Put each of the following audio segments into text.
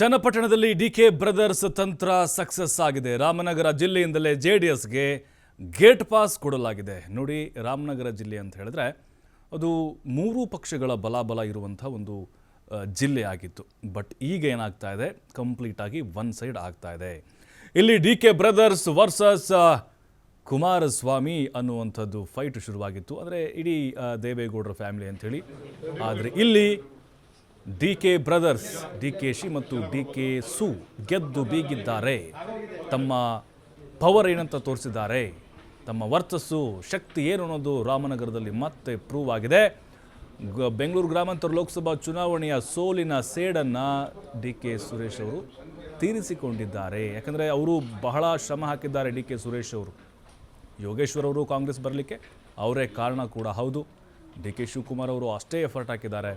ಚನ್ನಪಟ್ಟಣದಲ್ಲಿ D K brothers ತಂತ್ರ success ಆಗಿದೆ. ರಾಮನಗರ ಜಿಲ್ಲೆಯಿಂದಲೇ ಜೆ ಡಿ ಎಸ್ಗೆ ಗೇಟ್ ಪಾಸ್ ಕೊಡಲಾಗಿದೆ. ನೋಡಿ ರಾಮನಗರ ಜಿಲ್ಲೆ ಅಂತ ಹೇಳಿದ್ರೆ ಅದು ಮೂರು ಪಕ್ಷಗಳ ಬಲಾಬಲ ಇರುವಂಥ ಒಂದು ಜಿಲ್ಲೆ ಆಗಿತ್ತು. ಬಟ್ ಈಗ ಏನಾಗ್ತಾ ಇದೆ? ಕಂಪ್ಲೀಟ್ ಆಗಿ ಒನ್ ಸೈಡ್ ಆಗ್ತಾ ಇದೆ. ಇಲ್ಲಿ D K brothers versus Kumaraswamy ಅನ್ನುವಂಥದ್ದು ಫೈಟ್ ಶುರುವಾಗಿತ್ತು. ಅಂದರೆ ಇಡೀ ದೇವೇಗೌಡರ ಫ್ಯಾಮಿಲಿ ಅಂಥೇಳಿ. ಆದರೆ ಇಲ್ಲಿ D K brothers, D K she ಮತ್ತು ಡಿ ಕೆ ಸು ಗೆದ್ದು ಬೀಗಿದ್ದಾರೆ. ತಮ್ಮ ಪವರ್ ಏನಂತ ತೋರಿಸಿದ್ದಾರೆ? ತಮ್ಮ ವರ್ಚಸ್ಸು, ಶಕ್ತಿ ಏನು ಅನ್ನೋದು ರಾಮನಗರದಲ್ಲಿ ಮತ್ತೆ ಪ್ರೂವ್ ಆಗಿದೆ. ಬೆಂಗಳೂರು ಗ್ರಾಮಾಂತರ ಲೋಕಸಭಾ ಚುನಾವಣೆಯ ಸೋಲಿನ ಸೇಡನ್ನು ಡಿ ಕೆ ಸುರೇಶ್ ಅವರು ತೀರಿಸಿಕೊಂಡಿದ್ದಾರೆ. ಯಾಕಂದರೆ ಅವರು ಬಹಳ ಶ್ರಮ ಹಾಕಿದ್ದಾರೆ ಡಿ ಕೆ ಸುರೇಶ್ ಅವರು. ಯೋಗೇಶ್ವರ್ ಅವರು ಕಾಂಗ್ರೆಸ್ ಬರಲಿಕ್ಕೆ, ಅವರೇ ಕಾರಣ ಕೂಡ ಹೌದು. ಡಿ ಕೆ ಶಿವಕುಮಾರ್ ಅವರು ಅಷ್ಟೇ ಎಫರ್ಟ್ ಹಾಕಿದ್ದಾರೆ.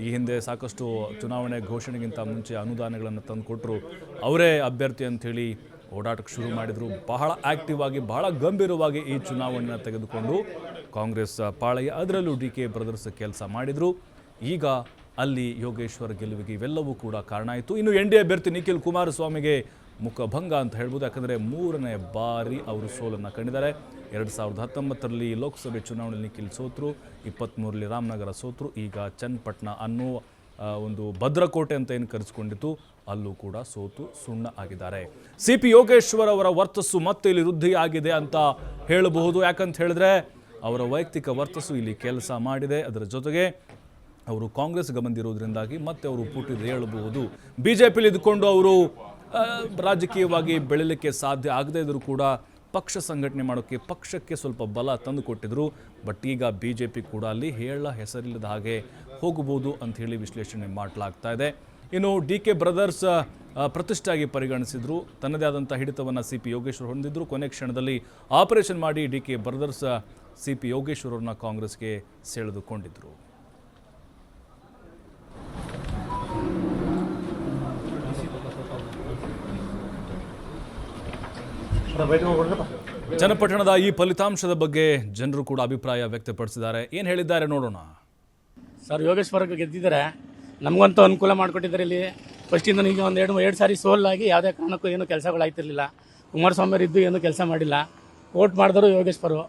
ಈ ಹಿಂದೆ ಸಾಕಷ್ಟು ಚುನಾವಣೆ ಘೋಷಣೆಗಿಂತ ಮುಂಚೆ ಅನುದಾನಗಳನ್ನು ತಂದುಕೊಟ್ರು. ಅವರೇ ಅಭ್ಯರ್ಥಿ ಅಂಥೇಳಿ ಓಡಾಟಕ್ಕೆ ಶುರು ಮಾಡಿದರು. ಬಹಳ ಆಕ್ಟಿವ್ ಆಗಿ, ಬಹಳ ಗಂಭೀರವಾಗಿ ಈ ಚುನಾವಣೆಯನ್ನು ತೆಗೆದುಕೊಂಡು ಕಾಂಗ್ರೆಸ್ ಪಾಳೆಯ ಅದರಲ್ಲೂ ಡಿ ಕೆ ಬ್ರದರ್ಸ್ ಕೆಲಸ ಮಾಡಿದರು. ಈಗ ಅಲ್ಲಿ ಯೋಗೇಶ್ವರ್ ಗೆಲುವಿಗೆ ಇವೆಲ್ಲವೂ ಕೂಡ ಕಾರಣ ಆಯಿತು. ಇನ್ನು ಎನ್ ಡಿ ಅಭ್ಯರ್ಥಿ ನಿಖಿಲ್ ಕುಮಾರಸ್ವಾಮಿಗೆ ಮುಖಭಂಗ ಅಂತ ಹೇಳ್ಬೋದು. ಯಾಕಂದರೆ ಮೂರನೇ ಬಾರಿ ಅವರು ಸೋಲನ್ನು ಕಂಡಿದ್ದಾರೆ. ಎರಡು ಸಾವಿರದ ಹತ್ತೊಂಬತ್ತರಲ್ಲಿ ಲೋಕಸಭೆ ಚುನಾವಣೆಯಲ್ಲಿ ನಿಖಿಲ್ ಸೋತರು ಇಪ್ಪತ್ತ್ಮೂರರಲ್ಲಿ ರಾಮನಗರ ಸೋತರು, ಈಗ ಚನ್ನಪಟ್ಟಣ ಅನ್ನೋ ಒಂದು ಭದ್ರಕೋಟೆ ಅಂತ ಏನು ಕರೆಸ್ಕೊಂಡಿತ್ತು, ಅಲ್ಲೂ ಕೂಡ ಸೋತು ಸುಣ್ಣ ಆಗಿದ್ದಾರೆ. ಸಿ ಪಿ ಯೋಗೇಶ್ವರ್ ಅವರ ವರ್ತಸ್ಸು ಮತ್ತೆ ಇಲ್ಲಿ ವೃದ್ಧಿ ಆಗಿದೆ ಅಂತ ಹೇಳಬಹುದು. ಯಾಕಂತ ಹೇಳಿದ್ರೆ, ಅವರ ವೈಯಕ್ತಿಕ ವರ್ತಸ್ಸು ಇಲ್ಲಿ ಕೆಲಸ ಮಾಡಿದೆ. ಅದರ ಜೊತೆಗೆ ಅವರು ಕಾಂಗ್ರೆಸ್ಗೆ ಬಂದಿರೋದ್ರಿಂದಾಗಿ ಮತ್ತೆ ಅವರು ಪುಟಿದು ಹೇಳಬಹುದು. ಬಿ ಜೆ ಪಿಲಿ ಇದ್ಕೊಂಡು ಅವರು ರಾಜಕೀಯವಾಗಿ ಬೆಳಿಲಿಕ್ಕೆ ಸಾಧ್ಯ ಆಗದೇ ಇದ್ದರೂ ಕೂಡ ಪಕ್ಷ ಸಂಘಟನೆ ಮಾಡೋಕ್ಕೆ ಪಕ್ಷಕ್ಕೆ ಸ್ವಲ್ಪ ಬಲ ತಂದು ಕೊಟ್ಟಿದ್ರು. ಬಟ್ ಈಗ ಬಿ ಜೆ ಪಿ ಕೂಡ ಅಲ್ಲಿ ಹೇಳ ಹೆಸರಿಲ್ಲದ ಹಾಗೆ ಹೋಗಬಹುದು ಹೇಳಿ ವಿಶ್ಲೇಷಣೆ ಮಾಡಲಾಗ್ತಾ ಇದೆ. ಇನ್ನು ಡಿ ಕೆ ಬ್ರದರ್ಸ್ ಪ್ರತಿಷ್ಠಾಗಿ ಪರಿಗಣಿಸಿದ್ರು. ತನ್ನದೇ ಆದಂಥ ಹಿಡಿತವನ್ನು ಸಿ ಪಿ ಯೋಗೇಶ್ವರ್ ಹೊಂದಿದ್ರು. ಕೊನೆ ಕ್ಷಣದಲ್ಲಿ ಆಪರೇಷನ್ ಮಾಡಿ D K brothers C P Yogeshwar ಅವ್ರನ್ನ ಕಾಂಗ್ರೆಸ್ಗೆ ಸೆಳೆದುಕೊಂಡಿದ್ರು. ಚನ್ನಪಟ್ಟಣದ ಈ ಫಲಿತಾಂಶದ ಬಗ್ಗೆ ಜನರು ಕೂಡ ಅಭಿಪ್ರಾಯ ವ್ಯಕ್ತಪಡಿಸಿದ್ದಾರೆ. ಏನು ಹೇಳಿದ್ದಾರೆ ನೋಡೋಣ. ಸರ್ ಯೋಗೇಶ್ವರ ಗೆದ್ದಿದ್ದಾರೆ. ನಮಗಂತೂ ಅನುಕೂಲ ಮಾಡಿಕೊಟ್ಟಿದ್ದಾರೆ ಇಲ್ಲಿ. ಫಸ್ಟಿಂದ ಈಗ ಒಂದು ಎರಡು ಎರಡು ಸಾರಿ ಸೋಲಾಗಿ ಯಾವುದೇ ಕಾರಣಕ್ಕೂ ಏನು ಕೆಲಸಗಳು ಆಯ್ತಿರ್ಲಿಲ್ಲ. ಕುಮಾರಸ್ವಾಮಿ ಅವ್ರು ಇದ್ದು ಏನು ಕೆಲಸ ಮಾಡಿಲ್ಲ. ಕೋರ್ಟ್ ಮಾಡಿದ್ರು ಯೋಗೇಶ್ವರು.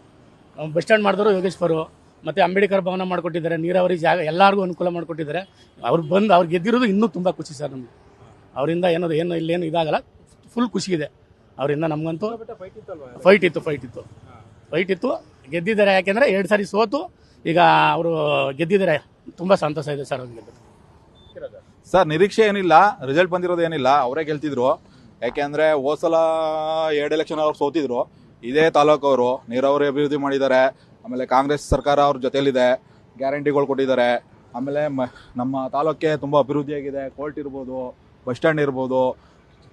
ಬಸ್ ಸ್ಟ್ಯಾಂಡ್ ಮಾಡಿದ್ರು ಯೋಗೇಶ್ವರು. ಮತ್ತು ಅಂಬೇಡ್ಕರ್ ಭವನ ಮಾಡಿಕೊಟ್ಟಿದ್ದಾರೆ. ನೀರಾವರಿ ಜಾಗ ಎಲ್ಲರಿಗೂ ಅನುಕೂಲ ಮಾಡಿಕೊಟ್ಟಿದ್ದಾರೆ. ಅವ್ರು ಬಂದು ಅವ್ರು ಗೆದ್ದಿರೋದು ಇನ್ನೂ ತುಂಬ ಖುಷಿ ಸರ್ ನಮಗೆ. ಅವರಿಂದ ಏನದು ಏನು ಇಲ್ಲೇನು ಇದಾಗಲ್ಲ. ಫುಲ್ ಖುಷಿ ಇದೆ. ಅವರಿಂದ ನಮಗಂತೂ ಫೈಟ್ ಇತ್ತು ಫೈಟ್ ಇತ್ತು. ಫೈಟ್ ಇತ್ತು. ಗೆದ್ದಿದ್ದಾರೆ ಯಾಕೆಂದರೆ ಎರಡು ಸಾರಿ ಸೋತು ಈಗ ಅವರು ಗೆದ್ದಿದ್ದಾರೆ. ತುಂಬ ಸಂತೋಷ ಇದೆ ಸರ್ ಅವ್ರಿಗೆ. ಸರ್ ನಿರೀಕ್ಷೆ ಏನಿಲ್ಲ ರಿಸಲ್ಟ್ ಬಂದಿರೋದು ಏನಿಲ್ಲ ಅವರೇ ಗೆಲ್ತಿದ್ರು. ಯಾಕೆಂದ್ರೆ ಹೋಸಲ ಸಲ ಎರಡು ಎಲೆಕ್ಷನ್ ಅವ್ರು ಸೋತಿದ್ರು. ಇದೇ ತಾಲೂಕು ಅವರು ನೀರಾವರಿ ಅಭಿವೃದ್ಧಿ ಮಾಡಿದ್ದಾರೆ. ಆಮೇಲೆ ಕಾಂಗ್ರೆಸ್ ಸರ್ಕಾರ ಅವ್ರ ಜೊತೆಲಿದೆ ಗ್ಯಾರಂಟಿಗಳು ಕೊಟ್ಟಿದ್ದಾರೆ. ಆಮೇಲೆ ಮ- ನಮ್ಮ ತಾಲೂಕಿಗೆ ತುಂಬ ಅಭಿವೃದ್ಧಿಯಾಗಿದೆ ಕೋರ್ಟ್ ಇರ್ಬೋದು ಬಸ್ ಸ್ಟ್ಯಾಂಡ್ ಇರ್ಬೋದು.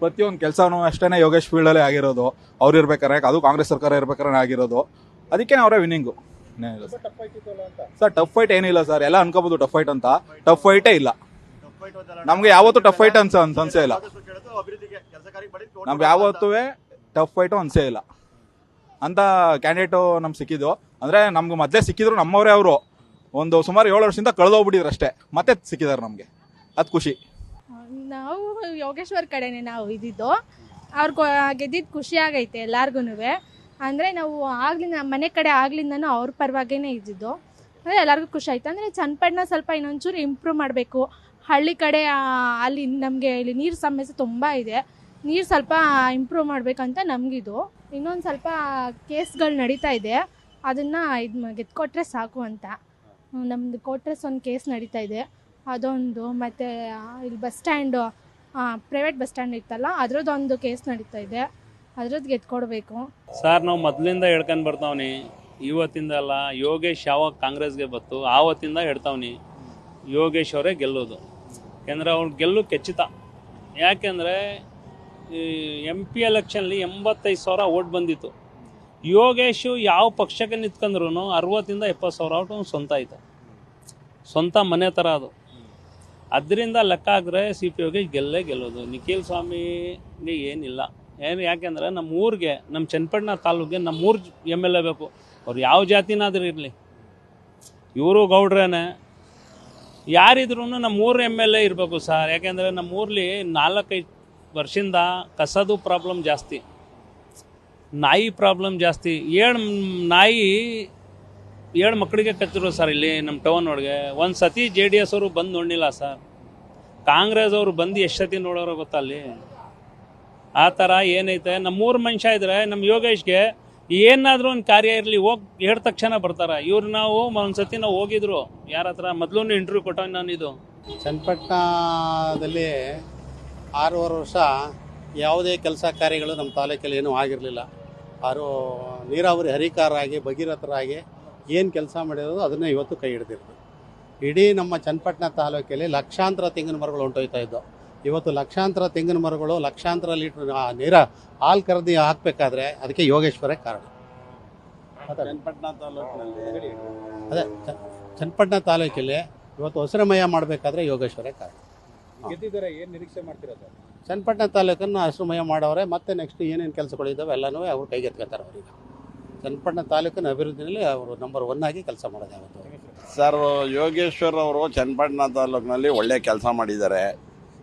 ಪ್ರತಿಯೊಂದು ಕೆಲಸನೂ ಅಷ್ಟೇ ಯೋಗೇಶ್ ಫೀಲ್ಡಲ್ಲೇ ಆಗಿರೋದು. ಅವ್ರು ಇರ್ಬೇಕಾರೆ ಅದು ಕಾಂಗ್ರೆಸ್ ಸರ್ಕಾರ ಇರ್ಬೇಕಾರೆ ಆಗಿರೋದು. ಅದಕ್ಕೆ ಅವರೇ ವಿನ್ನಿಂಗು ಸರ್. ಟಫ್ ಫೈಟ್ ಏನಿಲ್ಲ ಸರ್. ಎಲ್ಲ ಅನ್ಕೋಬಹುದು ಟಫ್ ಫೈಟ್ ಅಂತ. ಟಫ್ ಫೈಟೇ ಇಲ್ಲ. ನಮ್ಗೆ ಯಾವತ್ತು ಟಫ್ ಫೈಟ್ ಅನ್ಸ ಅನ್ಸ- ಅನ್ಸೇ ಇಲ್ಲ. ನಮ್ಗೆ ಯಾವತ್ತೂ ಟಫ್ ಫೈಟು ಅನ್ಸೇ ಇಲ್ಲ. ಅಂತ ಕ್ಯಾಂಡಿಡೇಟು ನಮ್ಗೆ ಸಿಕ್ಕಿದ್ದು. ಅಂದ್ರೆ ನಮ್ಗೆ ಮೊದಲೇ ಸಿಕ್ಕಿದ್ರು ನಮ್ಮವರೇ ಅವರು. ಒಂದು ಸುಮಾರು ಏಳು ವರ್ಷದಿಂದ ಕಳೆದೋಗ್ಬಿಟ್ಟಿದ್ರು ಅಷ್ಟೇ. ಮತ್ತೆ ಸಿಕ್ಕಿದ್ದಾರೆ ನಮಗೆ. ಅದು ಖುಷಿ. ನಾವು ಯೋಗೇಶ್ವರ್ ಕಡೆನೆ ನಾವು ಇದ್ದಿದ್ದು. ಅವ್ರು ಗೆದ್ದಿದ್ದು ಖುಷಿ ಆಗೈತೆ ಎಲ್ಲಾರ್ಗು ಅಂದರೆ ನಾವು ಆಗ್ಲಿ ಮನೆ ಕಡೆ ಆಗ್ಲಿಂದನೂ ಅವ್ರ ಪರವಾಗೇನೆ ಇದ್ದಿದ್ದು. ಅಂದರೆ ಎಲ್ಲರಿಗೂ ಖುಷಿ ಆಯ್ತು. ಅಂದರೆ ಚನ್ನಪಟ್ಟಣ ಸ್ವಲ್ಪ ಇನ್ನೊಂಚೂರು ಇಂಪ್ರೂವ್ ಮಾಡಬೇಕು. ಹಳ್ಳಿ ಕಡೆ ಅಲ್ಲಿ ನಮಗೆ ಇಲ್ಲಿ ನೀರು ಸಮಸ್ಯೆ ತುಂಬ ಇದೆ. ನೀರು ಸ್ವಲ್ಪ ಇಂಪ್ರೂವ್ ಮಾಡಬೇಕಂತ ನಮಗಿದು. ಇನ್ನೊಂದು ಸ್ವಲ್ಪ ಕೇಸ್ಗಳು ನಡೀತಾ ಇದೆ. ಅದನ್ನು ಇದು ಗೆದ್ಕೊಟ್ರೆ ಸಾಕು ಅಂತ. ನಮ್ಮದು ಕೋಟ್ರೆಸ್ ಒಂದು ಕೇಸ್ ನಡೀತಾ ಇದೆ. ಅದೊಂದು, ಮತ್ತು ಇಲ್ಲಿ bus stand private bus stand ಇತ್ತಲ್ಲ, ಅದ್ರದ್ದೊಂದು ಕೇಸ್ ನಡೀತಾ ಇದೆ. ಅದ್ರದ್ದು ಗೆದ್ಕೊಡ್ಬೇಕು. ಸರ್ ನಾವು ಮೊದಲಿಂದ ಹೇಳ್ಕೊಂಡು ಬರ್ತಾವ್ನಿ. ಇವತ್ತಿಂದ ಅಲ್ಲ, ಯೋಗೇಶ್ ಯಾವಾಗ ಕಾಂಗ್ರೆಸ್ಗೆ ಬತ್ತು ಆವತ್ತಿಂದ ಹೇಳ್ತಾವ್ನಿ. ಯೋಗೇಶ್ ಅವರೇ ಗೆಲ್ಲೋದು. ಯಾಕೆಂದರೆ ಅವ್ರು ಗೆಲ್ಲು ಖಚಿತ. ಯಾಕೆಂದರೆ ಎಂ ಪಿ ಎಲೆಕ್ಷನ್ಲಿ ಎಂಬತ್ತೈದು ಸಾವಿರ ಓಟ್ ಬಂದಿತ್ತು. ಯೋಗೇಶು ಯಾವ ಪಕ್ಷಕ್ಕೆ ನಿಂತ್ಕೊಂಡ್ರು ಅರವತ್ತಿಂದ ಎಪ್ಪತ್ತು ಸಾವಿರ ಓಟ್ ಸ್ವಂತ ಆಯ್ತು ಸ್ವಂತ ಮನೆ ಥರ ಅದು. ಅದರಿಂದ ಲೆಕ್ಕ ಹಾಕಿದ್ರೆ ಸಿ ಪಿ ಓಗೆ ಗೆಲ್ಲೇ ಗೆಲ್ಲೋದು. ನಿಖಿಲ್ ಸ್ವಾಮಿಗೆ ಏನಿಲ್ಲ. ಏನು ಯಾಕೆಂದರೆ ನಮ್ಮ ಊರಿಗೆ, ನಮ್ಮ ಚನ್ನಪಟ್ಟಣ ತಾಲೂಕಿಗೆ ನಮ್ಮ ಊರು ಎಂ ಎಲ್ ಎ ಬೇಕು. ಅವ್ರು ಯಾವ ಜಾತಿನಾದರೂ ಇರಲಿ. ಇವರು ಗೌಡ್ರೇನೆ. ಯಾರಿದ್ರೂ ನಮ್ಮ ಊರು ಎಂ ಎಲ್ ಎ ಇರಬೇಕು ಸರ್. ಯಾಕೆಂದರೆ ನಮ್ಮ ಊರ್ಲಿ ನಾಲ್ಕೈದು ವರ್ಷದಿಂದ ಕಸದು ಪ್ರಾಬ್ಲಮ್ ಜಾಸ್ತಿ. ನಾಯಿ ಪ್ರಾಬ್ಲಮ್ ಜಾಸ್ತಿ. ಏಳು ನಾಯಿ ಏಳು ಮಕ್ಕಳಿಗೆ ಕಚ್ಚಿದ್ರು ಸರ್ ಇಲ್ಲಿ ನಮ್ಮ ಟೌನ್ ಒಳಗೆ. ಒಂದು ಸತಿ ಜೆ ಡಿ ಎಸ್ ಅವರು ಬಂದು ನೋಡಿಲ್ಲ ಸರ್. ಕಾಂಗ್ರೆಸ್ ಅವರು ಬಂದು ಎಷ್ಟು ಸತಿ ನೋಡೋರೋ ಗೊತ್ತಾ ಅಲ್ಲಿ? ಆ ಥರ ಏನೈತೆ? ನಮ್ಮೂರು ಮನುಷ್ಯ ಇದ್ರೆ ನಮ್ಮ ಯೋಗೇಶ್ಗೆ ಏನಾದರೂ ಒಂದು ಕಾರ್ಯ ಇರಲಿ, ಹೋಗಿ ಹೇಳಿದ ತಕ್ಷಣ ಬರ್ತಾರೆ. ಇವ್ರು ನಾವು ಒಂದ್ಸತಿ ನಾವು ಹೋಗಿದ್ರು. ಯಾರ ಹತ್ರ? ಮೊದಲು ಇಂಟರ್ವ್ಯೂ ಕೊಟ್ಟವ್ ನಾನು ಇದು. ಚನ್ನಪಟ್ಟಣದಲ್ಲಿ ಆರೂವರೆ ವರ್ಷ ಯಾವುದೇ ಕೆಲಸ ಕಾರ್ಯಗಳು ನಮ್ಮ ತಾಲೂಕಲ್ಲಿ ಏನೂ ಆಗಿರಲಿಲ್ಲ. ಆರು ನೀರಾವರಿ ಹರಿಕಾರರಾಗಿ, ಭಗೀರಥರಾಗಿ ಏನು ಕೆಲಸ ಮಾಡಿರೋದು ಅದನ್ನು ಇವತ್ತು ಕೈ ಹಿಡಿದಿರೋದು. ಇಡೀ ನಮ್ಮ ಚನ್ನಪಟ್ಟಣ ತಾಲೂಕಲ್ಲಿ ಲಕ್ಷಾಂತರ ತೆಂಗಿನ ಮರಗಳು ಹೊಂಟೋಯ್ತಾ ಇದ್ದವು ಇವತ್ತು ಲಕ್ಷಾಂತರ ತೆಂಗಿನ ಮರಗಳು ಲಕ್ಷಾಂತರ ಲೀಟ್ರ್ ನೀರ ಹಾಲು ಕರೆದಿ ಹಾಕಬೇಕಾದ್ರೆ ಅದಕ್ಕೆ ಯೋಗೇಶ್ವರೇ ಕಾರಣ. ಚನ್ನಪಟ್ಟಣ ತಾಲೂಕಿನಲ್ಲಿ. ಅದೇ ಚನ್ನಪಟ್ಟಣ ತಾಲೂಕಲ್ಲಿ ಇವತ್ತು ಹಸಿರಮಯ ಮಾಡಬೇಕಾದ್ರೆ ಯೋಗೇಶ್ವರೇ ಕಾರಣ. ಗೆದ್ದಿದ್ದಾರೆ ಏನು ನಿರೀಕ್ಷೆ ಮಾಡ್ತಿರೋದು ಸರ್? ಚನ್ನಪಟ್ಟಣ ತಾಲೂಕನ್ನು ಹಸಿರುಮಯ ಮಾಡೋರೆ ಮತ್ತೆ ನೆಕ್ಸ್ಟ್ ಏನೇನು ಕೆಲಸಗಳಿದ್ದಾವೆ ಎಲ್ಲನೂ ಅವ್ರು ಕೈಗೆತ್ಕೊತಾರೆ ಅವ್ರಿಗೆ. ಚನ್ನಪಟ್ಟಣ ತಾಲೂಕಿನ ಅಭಿವೃದ್ಧಿಯಲ್ಲಿ ಅವರು ನಂಬರ್ ಒನ್ ಆಗಿ ಕೆಲಸ ಮಾಡೋದು ಯಾವತ್ತು ಸರ್ ಯೋಗೇಶ್ವರ್ ಅವರು ಚನ್ನಪಟ್ಟಣ ತಾಲೂಕಿನಲ್ಲಿ ಒಳ್ಳೆ ಕೆಲಸ ಮಾಡಿದ್ದಾರೆ.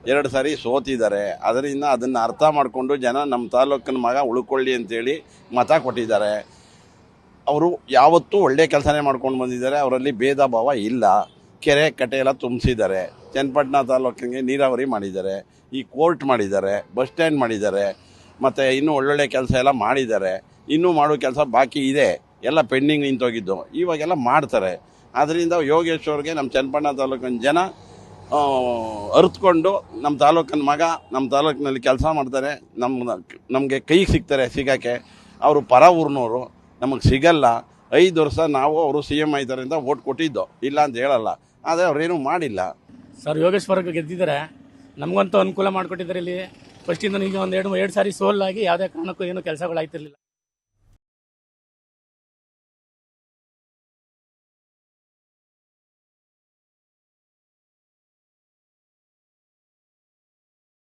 ಎರಡು ಸಾರಿ ಸೋತಿದ್ದಾರೆ. ಅದರಿಂದ ಅದನ್ನು ಅರ್ಥ ಮಾಡಿಕೊಂಡು ಜನ ನಮ್ಮ ತಾಲೂಕಿನ ಮಗ ಉಳ್ಕೊಳ್ಳಿ ಅಂತೇಳಿ ಮತ ಕೊಟ್ಟಿದ್ದಾರೆ. ಅವರು ಯಾವತ್ತೂ ಒಳ್ಳೆ ಕೆಲಸನೇ ಮಾಡ್ಕೊಂಡು ಬಂದಿದ್ದಾರೆ. ಅವರಲ್ಲಿ ಭೇದ ಭಾವ ಇಲ್ಲ. ಕೆರೆ, ಕಟ್ಟೆ ಎಲ್ಲ ತುಂಬಿಸಿದ್ದಾರೆ. ಚನ್ನಪಟ್ಟಣ ತಾಲೂಕಿಗೆ ನೀರಾವರಿ ಮಾಡಿದ್ದಾರೆ. ಈ ಕೋರ್ಟ್ ಮಾಡಿದ್ದಾರೆ. ಬಸ್ ಸ್ಟ್ಯಾಂಡ್ ಮಾಡಿದ್ದಾರೆ. ಮತ್ತು ಇನ್ನೂ ಒಳ್ಳೊಳ್ಳೆ ಕೆಲಸ ಎಲ್ಲ ಮಾಡಿದ್ದಾರೆ. ಇನ್ನೂ ಮಾಡೋ ಕೆಲಸ ಬಾಕಿ ಇದೆ. ಎಲ್ಲ ಪೆಂಡಿಂಗ್ ನಿಂತೋಗಿದ್ದು. ಇವಾಗೆಲ್ಲ ಮಾಡ್ತಾರೆ. ಆದ್ದರಿಂದ ಯೋಗೇಶ್ವರ್ಗೆ ನಮ್ಮ ಚನ್ನಪಣ್ಣ ತಾಲೂಕಿನ ಜನ ಅರ್ತ್ಕೊಂಡು ನಮ್ಮ ತಾಲೂಕಿನ ಮಗ ನಮ್ಮ ತಾಲೂಕಿನಲ್ಲಿ ಕೆಲಸ ಮಾಡ್ತಾರೆ. ನಮ್ಮ ನಮಗೆ ಕೈಗೆ ಸಿಗ್ತಾರೆ ಸಿಗೋಕ್ಕೆ. ಅವರು ಪರ ಊರ್ನವರು. ನಮಗೆ ಸಿಗಲ್ಲ. ಐದು ವರ್ಷ ನಾವು ಅವರು ಸಿ ಎಂ ಆಯ್ತಾರೆ ಅಂತ ಓಟ್ ಕೊಟ್ಟಿದ್ದು. ಇಲ್ಲ ಅಂತ ಹೇಳಲ್ಲ. ಆದರೆ ಅವರೇನು ಮಾಡಿಲ್ಲ. ಸರ್ ಯೋಗೇಶ್ವರ್ಗೆ ಗೆದ್ದಿದ್ದಾರೆ. ನಮಗಂತೂ ಅನುಕೂಲ ಮಾಡಿಕೊಟ್ಟಿದ್ದಾರೆ ಇಲ್ಲಿ. ಫಸ್ಟಿಂದ ಈಗ ಒಂದು ಎರಡು ಎರಡು ಸಾರಿ ಸೋಲಾಗಿ ಯಾವುದೇ ಕಾರಣಕ್ಕೂ ಏನು ಕೆಲಸಗಳಾಗ್ತಿರಲಿಲ್ಲ